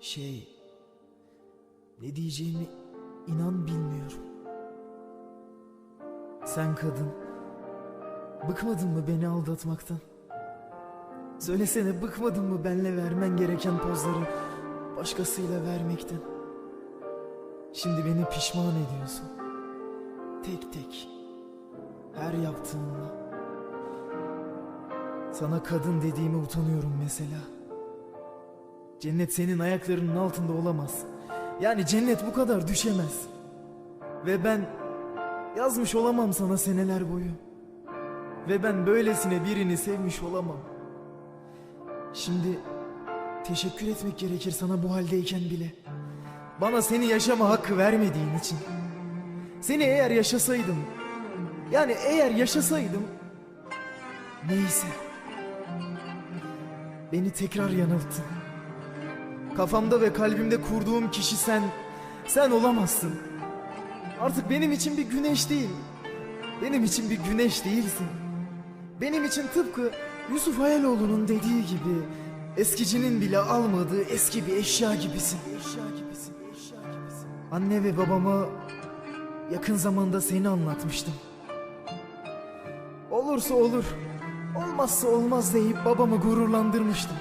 Şey... Ne diyeceğimi inan bilmiyorum. Sen kadın. Bıkmadın mı beni aldatmaktan? Söylesene bıkmadın mı benle vermen gereken pozları başkasıyla vermekten? Şimdi beni pişman ediyorsun. Tek tek. Her yaptığınla. Sana kadın dediğime utanıyorum mesela. Cennet senin ayaklarının altında olamaz. Yani cennet bu kadar düşemez. Ve ben yazmış olamam sana seneler boyu. Ve ben böylesine birini sevmiş olamam. Şimdi teşekkür etmek gerekir sana bu haldeyken bile. Bana seni yaşama hakkı vermediğin için. Seni eğer yaşasaydım, yani eğer yaşasaydım, neyse. Beni tekrar yanılttın. Kafamda ve kalbimde kurduğum kişi sen, sen olamazsın. Artık benim için bir güneş değil, benim için bir güneş değilsin. Benim için tıpkı Yusuf Hayaloğlu'nun dediği gibi eskicinin bile almadığı eski bir eşya gibisin. Eşya gibisin, eşya gibisin. Anne ve babama yakın zamanda seni anlatmıştım. Olursa olur, olmazsa olmaz deyip babamı gururlandırmıştım.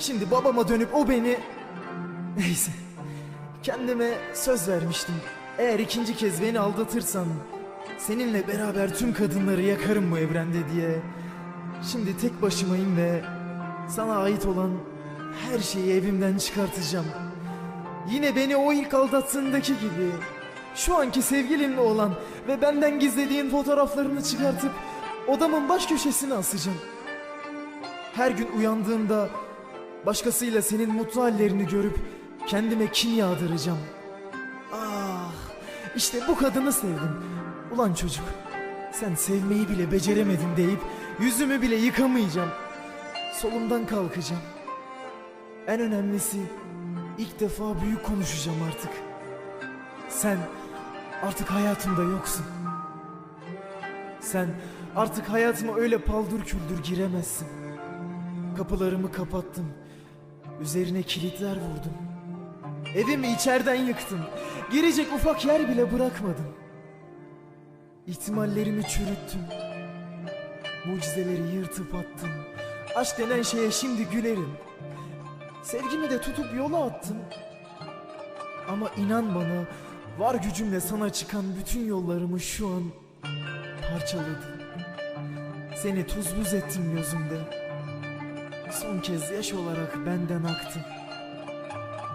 Şimdi babama dönüp o beni... Neyse. Kendime söz vermiştim. Eğer ikinci kez beni aldatırsan... Seninle beraber tüm kadınları yakarım bu evrende diye. Şimdi tek başımayım ve... Sana ait olan her şeyi evimden çıkartacağım. Yine beni o ilk aldattığındaki gibi... Şu anki sevgilinle olan ve benden gizlediğin fotoğraflarını çıkartıp... Odamın baş köşesine asacağım. Her gün uyandığımda başkasıyla senin mutlu hallerini görüp kendime kin yağdıracağım. Ah, işte bu kadını sevdim. Ulan çocuk, sen sevmeyi bile beceremedin deyip yüzümü bile yıkamayacağım. Solumdan kalkacağım. En önemlisi ilk defa büyük konuşacağım artık. Sen artık hayatımda yoksun. Sen artık hayatıma öyle paldır küldür giremezsin. Kapılarımı kapattım. Üzerine kilitler vurdum. Evimi içeriden yıktım. Girecek ufak yer bile bırakmadım. İhtimallerimi çürüttüm. Mucizeleri yırtıp attım. Aşk denen şeye şimdi gülerim. Sevgimi de tutup yola attım. Ama inan bana var gücümle sana çıkan bütün yollarımı şu an parçaladım. Seni tuz buz ettim gözümde. Son kez yaş olarak benden aktın.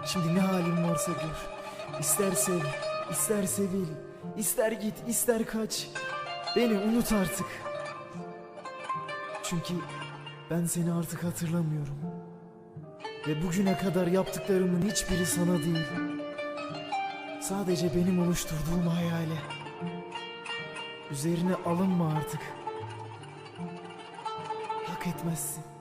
Şimdi ne halim varsa gör. İster sev, ister sevil, ister git, ister kaç. Beni unut artık. Çünkü ben seni artık hatırlamıyorum. Ve bugüne kadar yaptıklarımın hiçbiri sana değil. Sadece benim oluşturduğum hayale. Üzerine alınma artık. Hak etmezsin.